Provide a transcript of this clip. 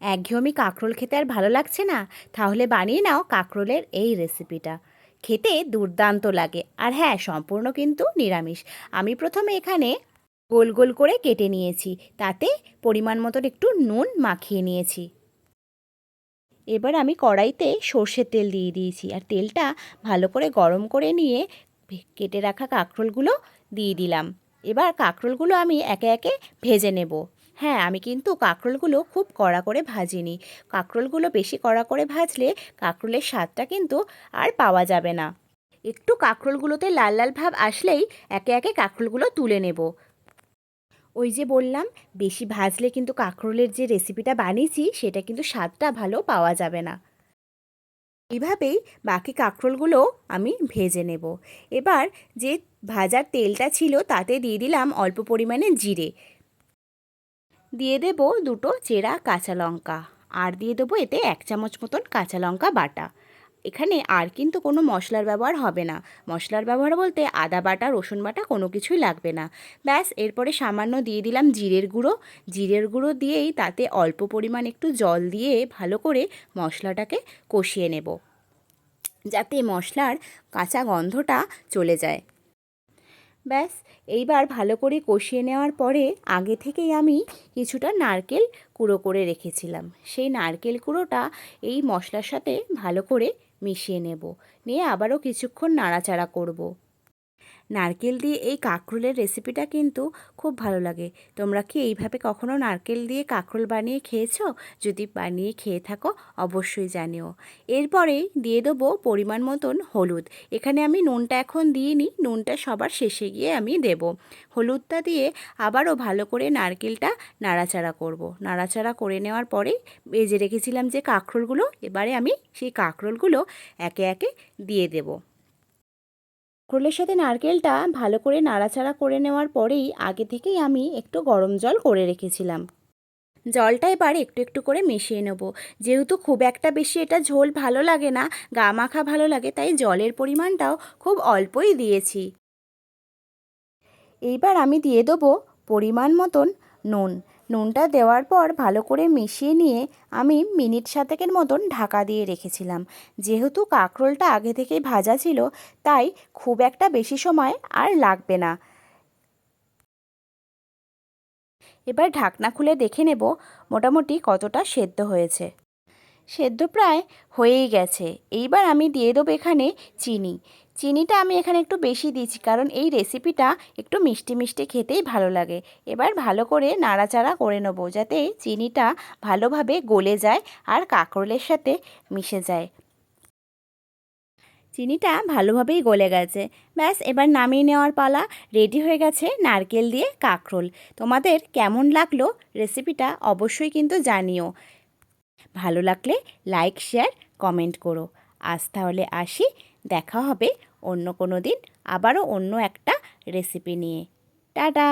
একঘেয়েমি কাঁকরোল খেতে আর ভালো লাগছে না? তাহলে বানিয়ে নাও কাঁকরোলের এই রেসিপিটা খেতে দুর্দান্ত লাগে। আর হ্যাঁ সম্পূর্ণ কিন্তু নিরামিষ। আমি প্রথমে এখানে গোল গোল করে কেটে নিয়েছি। তাতে পরিমাণ মতন একটু নুন মাখিয়ে নিয়েছি। এবার আমি কড়াইতে সর্ষের তেল দিয়ে দিয়েছি। আর তেলটা ভালো করে গরম করে নিয়ে কেটে রাখা কাঁকরোলগুলো দিয়ে দিলাম। এবার কাঁকরোলগুলো আমি একে একে ভেজে নেব। হ্যাঁ আমি কিন্তু কাঁকরোলগুলো খুব কড়া করে ভাজিনি। কাঁকরোলগুলো বেশি কড়া করে ভাজলে কাঁকরোলের স্বাদটা কিন্তু আর পাওয়া যাবে না। একটু কাঁকরোলগুলোতে লাল লাল ভাব আসলেই একে একে কাঁকরোলগুলো তুলে নেব। ওই যে বললাম, বেশি ভাজলে কিন্তু কাঁকরোলের যে রেসিপিটা বানিয়েছি, সেটা কিন্তু স্বাদটা ভালো পাওয়া যাবে না। এইভাবেই বাকি কাঁকরোলগুলো আমি ভেজে নেব। এবার যে ভাজার তেলটা ছিল, তাতে দিয়ে দিলাম অল্প পরিমাণে জিরে। দিয়ে দেব দুটো চেরা কাঁচা লঙ্কা। আর দিয়ে দেবো এতে এক চামচ মতন কাঁচা লঙ্কা বাটা। এখানে আর কিন্তু কোনো মশলার ব্যবহার হবে না। মশলার ব্যবহার বলতে আদা বাটা, রসুন বাটা কোনো কিছুই লাগবে না। ব্যাস, এরপরে সামান্য দিয়ে দিলাম জিরের গুঁড়ো। জিরের গুঁড়ো দিয়েই তাতে অল্প পরিমাণ একটু জল দিয়ে ভালো করে মশলাটাকে কষিয়ে নেব। যাতে মশলার কাঁচা গন্ধটা চলে যায়। ব্যাস, এইবার ভালো করে কষিয়ে নেওয়ার পরে আগে থেকেই আমি কিছুটা নারকেল কুড়ো করে রেখেছিলাম সেই নারকেল কুড়োটা এই মশলার সাথে ভালো করে মিশিয়ে নেব নিয়ে আবারও কিছুক্ষণ নাড়াচাড়া করব। নারকেল দিয়ে এই কাঁকরোলের রেসিপিটা কিন্তু খুব ভালো লাগে। তোমরা কি এইভাবে কখনো নারকেল দিয়ে কাঁকরোল বানিয়ে খেয়েছো? যদি বানিয়ে খেয়ে থাকো, অবশ্যই জানিও। এরপরেই দিয়ে দেবো পরিমাণ মতন হলুদ। এখানে আমি নুনটা এখন দিইনি নুনটা সবার শেষে গিয়ে আমি দেব। হলুদটা দিয়ে আবারও ভালো করে নারকেলটা নাড়াচাড়া করব। নাড়াচাড়া করে নেওয়ার পরেই বেজে রেখেছিলাম যে কাঁকরোলগুলো, এবারে আমি সেই কাঁকরোলগুলো একে একে দিয়ে দেবো। কাঁকরোলের সাথে নারকেলটা ভালো করে নাড়াচাড়া করে নেওয়ার পরেই আগে থেকেই আমি একটু গরম জল করে রেখেছিলাম। জলটা এবার একটু একটু করে মিশিয়ে নেব। যেহেতু খুব একটা বেশি এটা ঝোল ভালো লাগে না, গা মাখা ভালো লাগে, তাই জলের পরিমাণটাও খুব অল্পই দিয়েছি। এইবার আমি দিয়ে দেবো পরিমাণ মতন নুন। নুনটা দেওয়ার পর ভালো করে মিশিয়ে নিয়ে আমি মিনিট সাতেকের মতন ঢাকা দিয়ে রেখেছিলাম। যেহেতু কাঁকরোলটা আগে থেকেই ভাজা ছিল, তাই খুব একটা বেশি সময় আর লাগবে না। এবার ঢাকনা খুলে দেখে নেব মোটামুটি কতটা সেদ্ধ হয়েছে। সেদ্ধ প্রায় হয়েই গেছে। এইবার আমি দিয়ে দেবো এখানে চিনি। চিনিটা আমি এখানে একটু বেশি দিয়েছি কারণ এই রেসিপিটা একটু মিষ্টি মিষ্টি খেতেই ভালো লাগে। এবার ভালো করে নাড়াচাড়া করে নেব, যাতে চিনিটা ভালোভাবে গলে যায় আর কাঁকরোলের সাথে মিশে যায়। চিনিটা ভালোভাবেই গলে গেছে। ব্যাস, এবার নামিয়ে নেওয়ার পালা রেডি হয়ে গেছে নারকেল দিয়ে কাঁকরোল। তোমাদের কেমন লাগল রেসিপিটা অবশ্যই কিন্তু জানিও। ভালো লাগলে লাইক শেয়ার কমেন্ট করো। আজ তাহলে আসি দেখা হবে অন্য কোনো দিন আবারও অন্য একটা রেসিপি নিয়ে। টাটা!